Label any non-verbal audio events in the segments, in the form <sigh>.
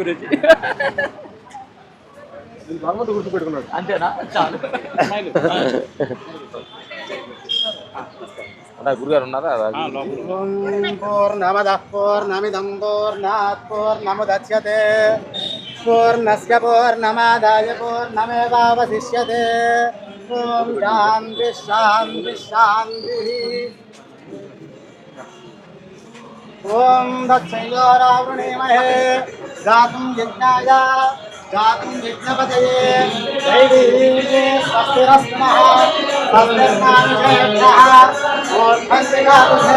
గురించి. భగవంతుడు గుర్తుపెట్టుకున్నాడు. అంతేనా? చాలు. గురుగారు ఉన్నారా? పూర్ణమద పూర్ణమిదం పూర్ణాత్ పూర్ణముద్యతే పూర్ణస్య పూర్ణమాదాయ పూర్ణమేవావశిష్యతే ఓం శాంతి శాంతి శాంతి. ओम दक्षैलोरावृणीमहे जातुं यज्ञाय जातुं यज्ञपतये दैवीजे स्वस्तिरस्तु नः स्वस्तिर्मानुषेभ्यः ओर्ध्वस्तिगातुषे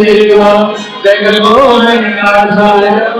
Devam, devam, devam, devam,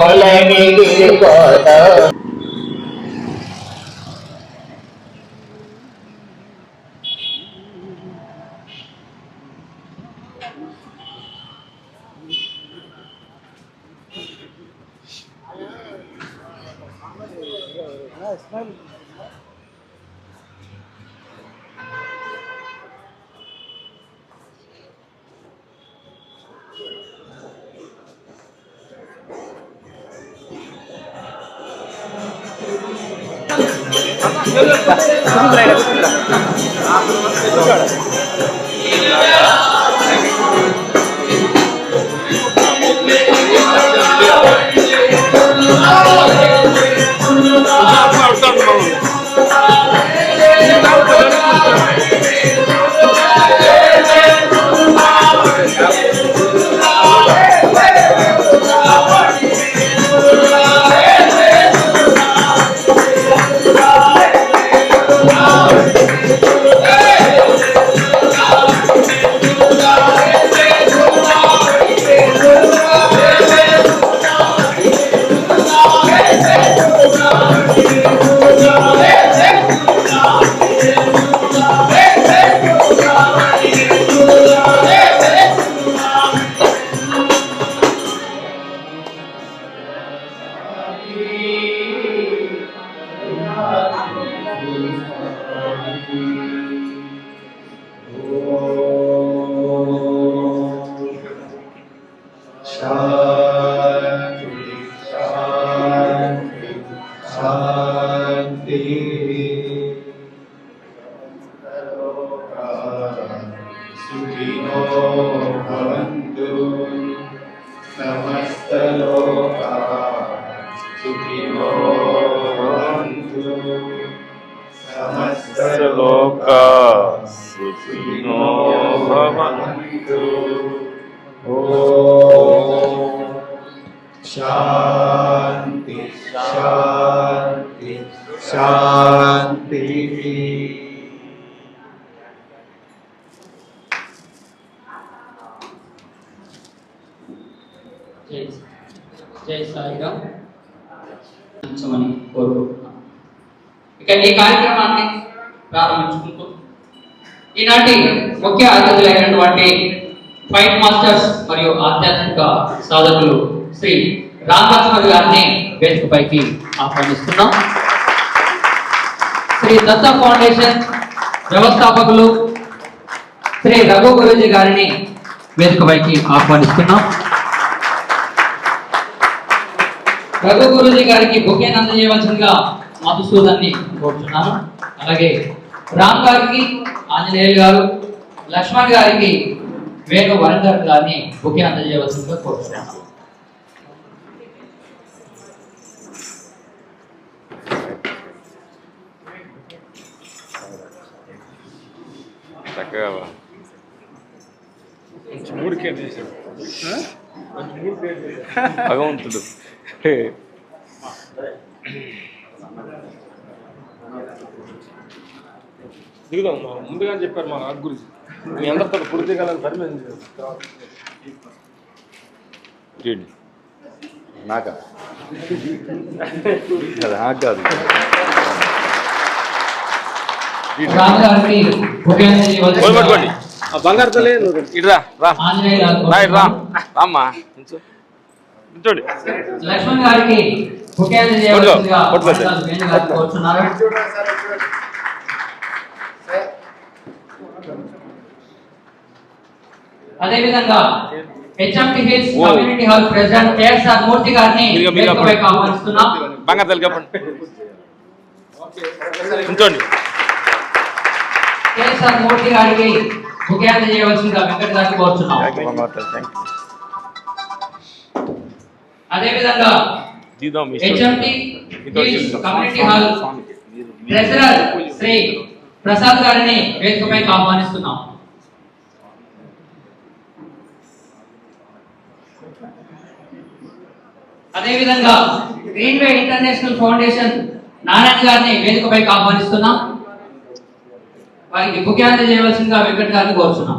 Mỗi lần đi đi bỏ tớ Vamos lá, vamos lá. నః స్వస్తిర్నామిషేభ్యः ఓర్ధన్తి గాతుషేభ్యం సమస్తలోక సుఖినో భవంతు శాంతి శాంతి శాంతి శాంతి జై ఇక ఈ కార్యక్రమాన్ని ప్రారంభించుకుంటూ ఈనాటి ముఖ్య అతిథులైనటువంటి ఫైట్ మాస్టర్స్ మరియు ఆధ్యాత్మిక సాధకులు శ్రీ రామలక్ష్మణ్ గారిని వేదికపైకి ఆహ్వానిస్తున్నాం. శ్రీ దత్త ఫౌండేషన్ వ్యవస్థాపకులు శ్రీ రఘు గురుజీ గారిని వేదికపైకి ఆహ్వానిస్తున్నాం. రఘు గురుజీ గారికి బొకే అందజేయవలసిందిగా మధుసూదన్ని కోరుతున్నాను అలాగే రామ్ గారికి ఆంజనేయులు గారు లక్ష్మణ్ గారికి వేణు వరంగర్ గారిని బొకే అందజేయవలసిందిగా కోరుతున్నాను చక్కగా భగవంతుడు. <laughs> దిగుదాం మా ముందుగానే చెప్పారు మా నాకు గురించి. మీ అందరితో పూర్తి కాలని పర్మిషన్ చూడండి నాకా? నాకు కాదు. బంగారు తల్లి నువ్వు. ఇటు రా రా. రామ్మా. నిల్చోండి లక్ష్మణ్ గారికి అదేవిధంగా HMT hills. Community hall president KSR Murthy గారిని మీరుగా, మీరుగా వేదికపైకి ఆహ్వానిస్తున్నాం. బంగారు తల్లి కప్పండి నిల్చోండి కేఎస్ఆర్ మూర్తి గారికి బుకే అందజేయవలసిందిగా వెంకట గారిని కోరుతున్నాం హిల్స్ చేస్తాం. Community hall treasurer Shri Prasad గారిని వేదికపైకి ఆహ్వానిస్తున్నాం. అదేవిధంగా గ్రీన్వే ఇంటర్నేషనల్ ఫౌండేషన్ నారాయణ గారిని వేదికపైకి ఆహ్వానిస్తున్నాం. వారికి ముఖ్యాంత చేయవలసిందిగా వెంకట్ గారిని కోరుతున్నాం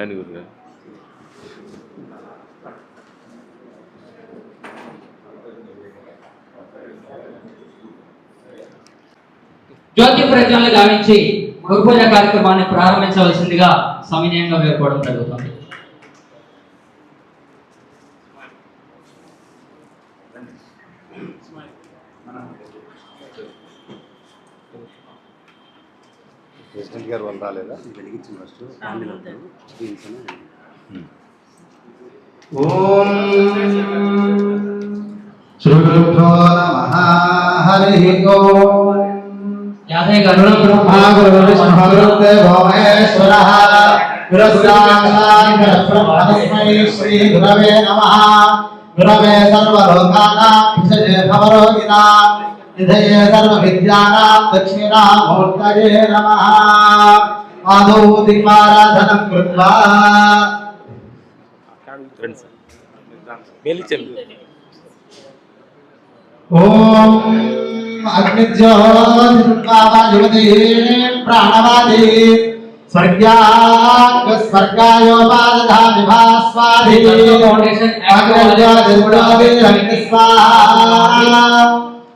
రండి గురుగారు జ్యోతి ప్రజ్వలన గావించి గురుపూజ కార్యక్రమాన్ని ప్రారంభించవలసిందిగా సవినయంగా వేడుకోవడం జరుగుతుంది ప్రెసిడెంట్ గారు వాళ్ళు రాలేదా వెలిగించిన ఫస్ట్ ఓం శ్రీ గురుభ్యో నమః హరి ఓం యాదయ్య గారు బ్రహ్మా గురు విష్ణు గురుదేవో మహేశ్వరః గురుసాక్షాత్ పరబ్రహ్మస్మై శ్రీ గురవే నమః గురవే సర్వలోకానాం విషజే భవరోగిణాం నిధయే సర్వవిద్యానాం దక్షిణామూర్తయే నమః ఆదౌ దిక్మారాధనం కృత్వా ఓం అగ్నిజ్యోతిర్వాయువతి ప్రాణవాది స్వర్గాంగ స్వర్గాయోపాదధామి భాస్వాది ఫౌండేషన్ అగ్నిజ్యోతిర్జ్యోతిరగ్ని స్వాహా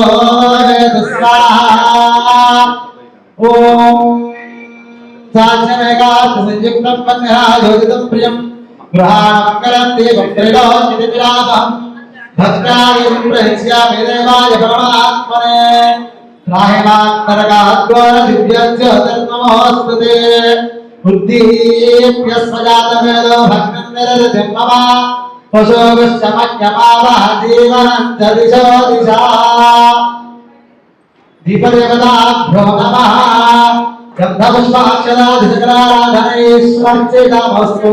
అగ్నిర్వేదు స్వాహా సదోర్దేవేణ ప్రియం గృహాణమంగళం దీపం త్రైలోక్యతి విలాపం భక్తాయ ప్రహిష్యామి దేవాయ పరమాత్మనే రాహిమాత్మరకాద్వార దివ్యస్య ధర్మమోస్పతే బుద్ధిప్య స్వజాతమేదో భగ్నం నిరధిర్మవా పశోగశ్చమజ్ఞపావ జీవనం దిశో దిశ దీపదేవతాభ్యో నమ గంధపుష్పాక్షరాధికరాధనైశ్వర్చితమస్తు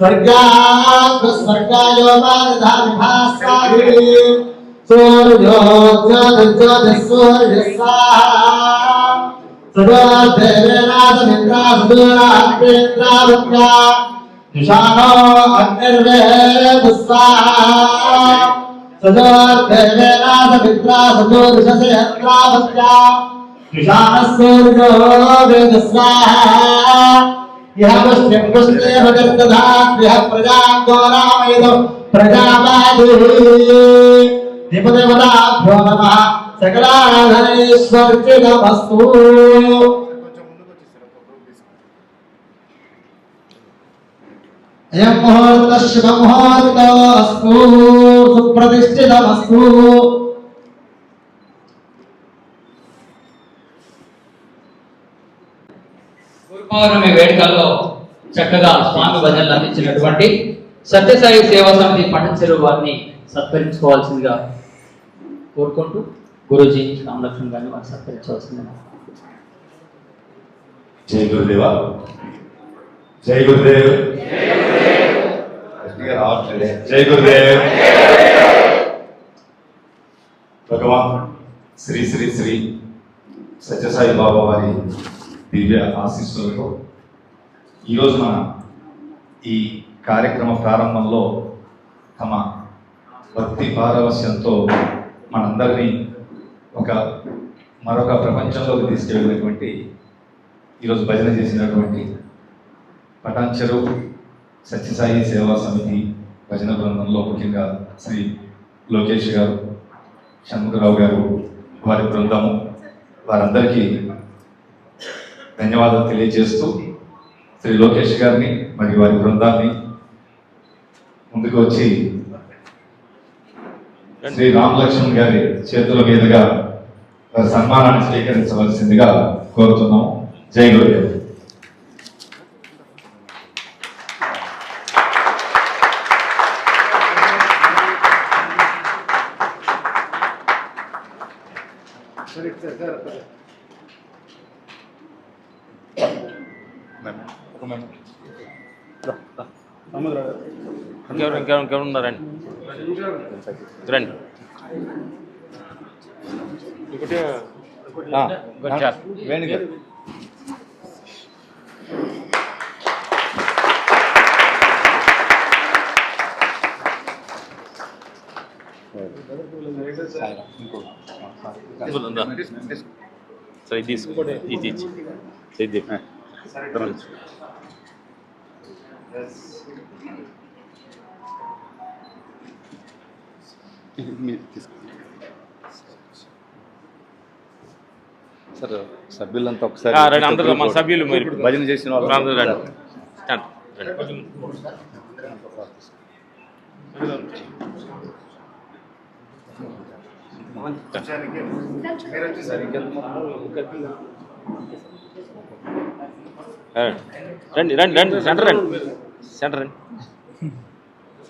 स्वर्गात् स्वर्गायो मार्धाभिभासारि सूर्यो ज्योतिर्ज्योतिसूर्यसाः सुजोर्धेवेनाथमिन्द्रासुदूरान्द्रेन्द्रावत्या जुषाणो अग्निर्वेदुस्वाहा सुजोर्धेवेनाथमिन्द्रासुदूर्षसे हन्त्रावत्या यः पुष्टिं पुष्टेव गर्दधाद्यः प्रजाङ्गो रामयितो प्रजापादिः दिपदेवताभ्यो नमः सकलाराधनेश्वर्चितमस्तु अयं मुहूर्तः शुभमुहूर्तोऽस्तु सुप्रतिष्ठितमस्तु పౌర్ణమి వేడుకల్లో చక్కగా స్వామి భజనలు అందించినటువంటి సత్యసాయి సేవా సమితి పట్టచెరు వారిని సత్కరించుకోవాల్సిందిగా కోరుకుంటూ గురుజీ రామలక్ష్మణ్ గారిని వారిని సత్కరించవలసిందిగా జై గురుదేవ. జై గురుదేవ్. జై గురుదేవ్. భగవాన్ శ్రీ శ్రీ శ్రీ సత్యసాయి బాబా వారి దివ్య ఆశీస్సులతో ఈరోజు మన ఈ కార్యక్రమ ప్రారంభంలో తమ భక్తి పారవస్యంతో మనందరినీ ఒక మరొక ప్రపంచంలోకి తీసుకెళ్ళినటువంటి ఈరోజు భజన చేసినటువంటి పటాన్చెరు సత్యసాయి సేవా సమితి భజన బృందంలో ముఖ్యంగా శ్రీ లోకేష్ గారు షణ్ముఖరావు గారు వారి బృందము వారందరికీ ధన్యవాదాలు తెలియజేస్తూ శ్రీ లోకేష్ గారిని మరియు వారి బృందాన్ని ముందుకు వచ్చి శ్రీ రామలక్ష్మణ్ గారి చేతుల మీదుగా సన్మానాన్ని స్వీకరించవలసిందిగా కోరుతున్నాం జై గురుదేవ్. ఇంకెవరు ఇంకెవరు ఇంకెవరు ఉన్నారండి రండి. వచ్చారు. వేణుగారు? సరే ఇది తీసుకో. ఇది ఇచ్చి సార్ సభ్యులంతా ఒకసారి అందరూ మన సభ్యులు మీరు భజన చేసిన వాళ్ళు. అందరూ రండి రండి రండి. సెంటర్ రండి. సెంటర్ రండి.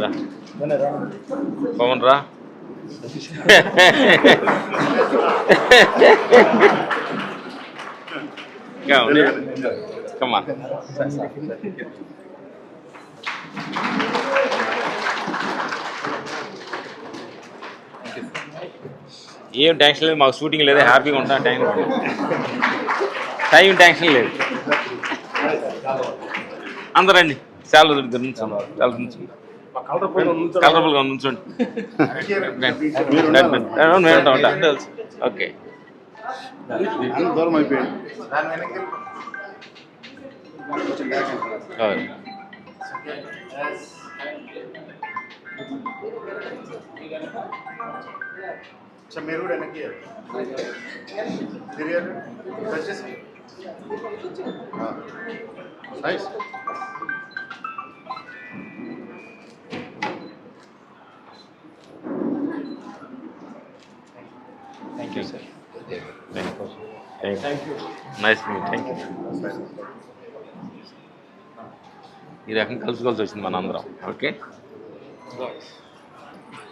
రండి పవన్ రా కమా ఏం టెన్షన్ లేదు మాకు షూటింగ్ లేదు హ్యాపీగా ఉంటాం టైం టైం టెన్షన్ లేదు అందరండి. చాలా నుంచండి. కలర్ఫుల్గా నుంచండి. ఓకే. దూరం అయిపోయాడు అవును. మీరు కూడా వెనక్కి తిరిగారు. నైస్ నైస్ మీ థ్యాంక్ యూ ఈ రకం కలుసుకోవాల్సి వచ్చింది మనందరం. Okay?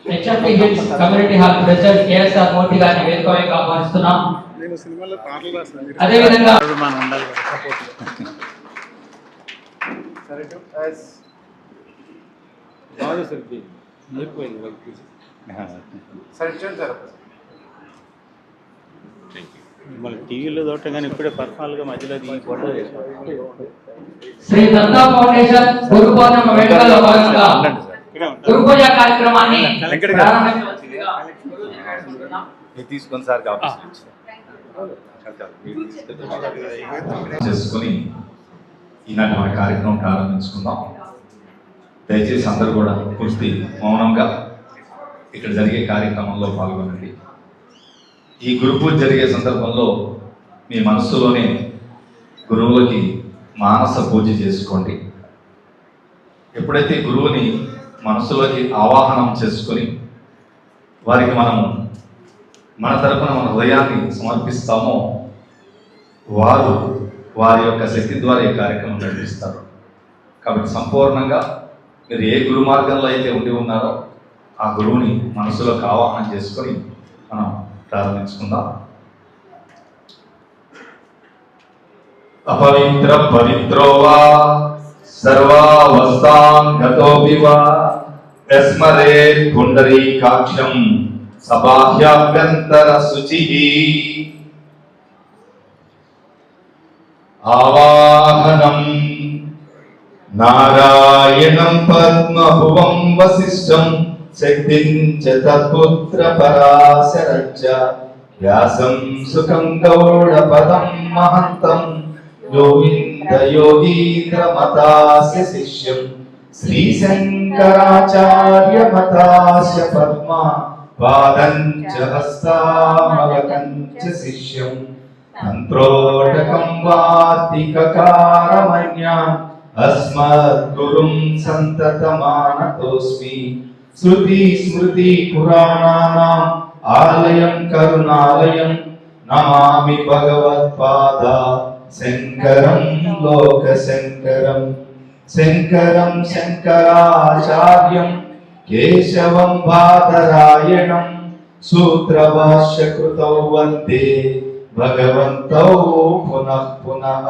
HMP hills community hall president KSR గారిని ఆహ్వానిస్తున్నాం. అదేవిధంగా మనం సరే చూడండి సార్ థ్యాంక్ యూ మన టీవీలో చూడటం కానీ ఇప్పుడే పర్సనల్గా మధ్యలో ఈ ఫోటో శ్రీ దత్తా ఫౌండేషన్ గురు పౌర్ణమి వేడుకల్లో భాగంగా గురు. పూజ కార్యక్రమాన్ని. తీసుకొని సార్ చేసుకుని ఈనాటి మన కార్యక్రమం ప్రారంభించుకుందాం. దయచేసి అందరూ కూడా పూర్తి మౌనంగా ఇక్కడ జరిగే కార్యక్రమంలో పాల్గొనండి. ఈ గురు పూజ జరిగే సందర్భంలో మీ మనస్సులోనే గురువులకి మానస పూజ చేసుకోండి. ఎప్పుడైతే గురువుని మనసులోకి ఆవాహనం చేసుకొని వారికి మనము మన తరపున మన హృదయాన్ని సమర్పిస్తామో వారు వారి యొక్క శక్తి ద్వారా ఈ కార్యక్రమం నడిపిస్తారు కాబట్టి సంపూర్ణంగా మీరు ఏ గురు మార్గంలో అయితే ఉండి ఉన్నారో ఆ గురువుని మనసులోకి ఆవాహనం చేసుకొని మనం ప్రార్థించుకుందాం. అపవిత్ర పవిత్రోవా సర్వావస్థాం సర్వావస్థాన్ గతోపి వా యస్మరే పుండరీకాక్షం సబాహ్యాభ్యంతర శుచి ఆవాహనం నారాయణం పద్మభువం వశిష్టం శక్తిం చ తత్పుత్ర పరాశరచ్చ వ్యాసం సుఖం గౌడపదం మహంతం గోవింద యోగీంద్ర మతాస్య శిష్యం శ్రీ శంకరాచార్య మతాస్య పద్మ పాదం చ హస్తామలకం చ శృతి స్మృతి పురాణానాం ఆలయం కరుణాలయం నమామి భగవత్పాద శంకరం లోక శంకరం శంకరం శంకరాచార్యం కేశవం బాదరాయణం సూత్రభాష్యకృతౌ వందే భగవంతౌ పునః పునః.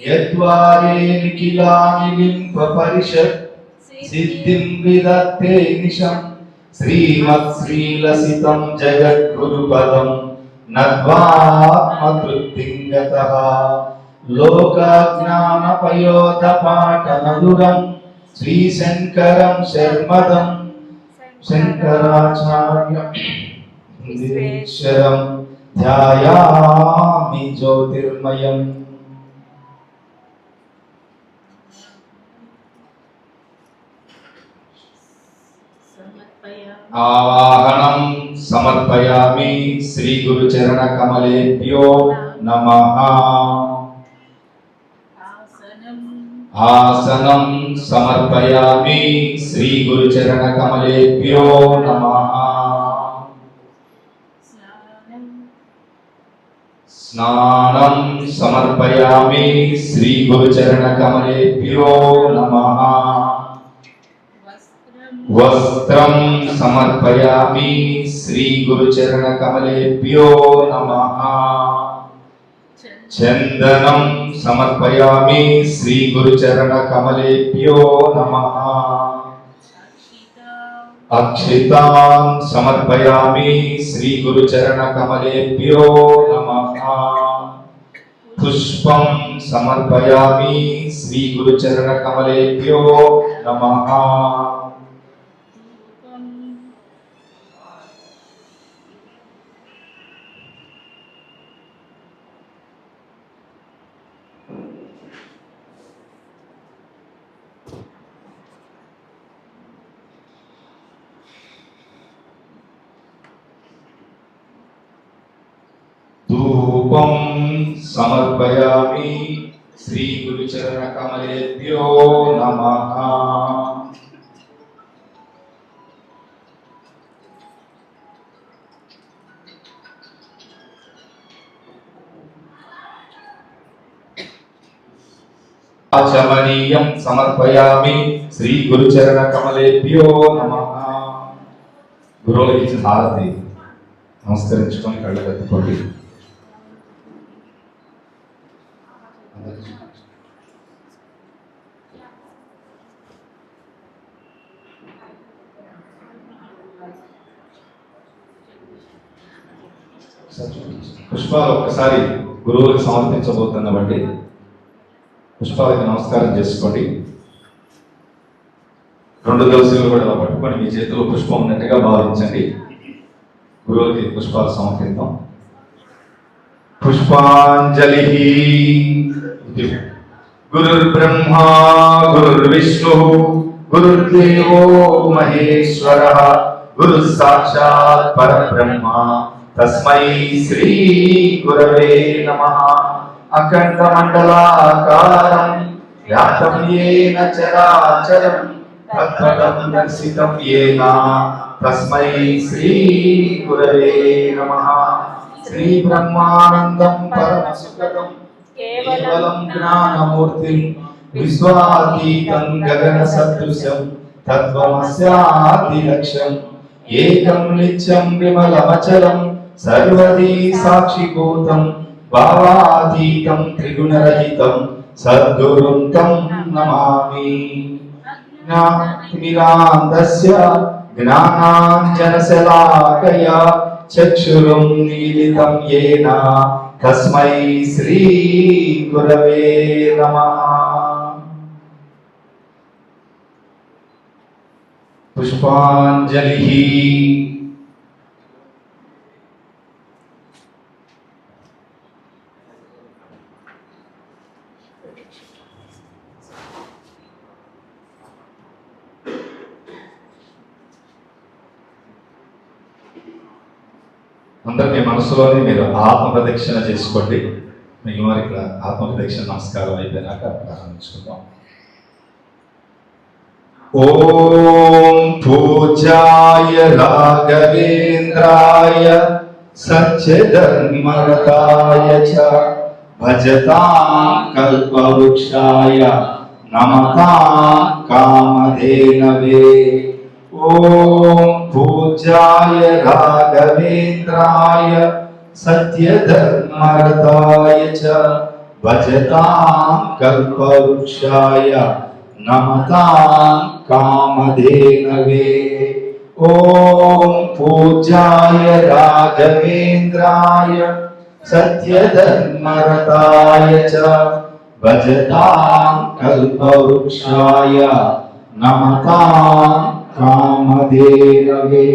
యద్వారే నిఖిలాని లింప పరిషత్ సిద్ధిం విదత్తే నిశం. శ్రీమత్ శ్రీలసితం జగద్గురుపదం నద్వాత్మతృప్తిం గతః లోకజ్ఞానపయోధపాఠమధురం శ్రీశంకరం శర్మదం శంకరాచార్యం ధ్యాయామి జ్యోతిర్మయం. ఆవాహనం సమర్పయామి శ్రీ గురు చరణ కమలేభ్యో నమః. ఆసనం. సమర్పయామి శ్రీ గురుచరణ కమలేభ్యో నమః. స్నానం. సమర్పయామి శ్రీ గురుచరణ కమలేభ్యో నమః. వస్త్రం సమర్పయామి శ్రీ గురుచరణ కమలేభ్యో నమ. చందనం సమర్పయామి శ్రీ గురుచరణ కమలేభ్యో నమ. అక్షితాం సమర్పయామి శ్రీ గురుచరణ కమలేభ్యో నమ. పుష్పం సమర్పయామి శ్రీ గురుచరణ కమలేభ్యో నమః. సమర్పయామి శ్రీ గురుచరణ కమలేభ్యో నమ. అచమనీయం సమర్పయామి శ్రీ గురుచరణ కమలేభ్యో నమ. గురువులకి ఇచ్చిన హారతి నమస్కరించుకొని కళ్ళు కట్టుకోండి. పుష్పాలు ఒక్కసారి గురువులకు సమర్పించబోతున్న బట్టి పుష్పాలకి నమస్కారం చేసుకోండి. రెండు దోశలు కూడా పట్టుకొని మీ చేతిలో పుష్పం ఉన్నట్టుగా భావించండి. గురువులకి పుష్పాలు సమర్పిద్దాం. పుష్పాంజలి గురుర్బ్రహ్మా గురుర్విష్ణు గురుర్దేవో మహేశ్వర గురు సాక్షాత్ పరబ్రహ్మ తస్మై శ్రీ గురవే నమ. అఖండ మండలాకారం వ్యాప్తం ఏన చరాచరం తత్పదం దర్శితం ఏన? తస్మై శ్రీ గురవే కేవలం జ్ఞానమూర్తి విశ్వాతీతం గగన సదృశం తత్వమస్యాతి లక్ష్యం. ఏకం నిత్యం విమలమచలం సర్వదీ సాక్షిభూతం భావాతీతం త్రిగుణరహితం సద్గురుం తం నమామి. జ్ఞాతిమిరాంధస్య జ్ఞానాంజనశలాకయ చక్షురుం నీలితం येन తస్మై శ్రీ గురవే నమ. పుష్పాంజలి. అందరు మీరు ఆత్మ ప్రదక్షిణ చేసుకోండి. మిగిలిన వారు ఇక్కడ ఆత్మ ప్రదక్షిణ నమస్కారం అయిపోయినాక ప్రారంభించుకుందాం. ఓం పూజాయ రాఘవేంద్రాయ సత్యధర్మరతాయ చ భజతాం కల్పవృక్షాయ నమతాం కామధేనవే. ఓం పూజ్యాయ రాఘవేంద్రాయ సత్యధర్మరతాయ చ భజతాం కల్పవృక్షాయ నమతాం కామధేనవే ఓం పూజ్యాయ రాఘవేంద్రాయ సత్యధర్మరతాయ చ భజతాం కల్పవృక్షాయ నమతాం కామధేనవే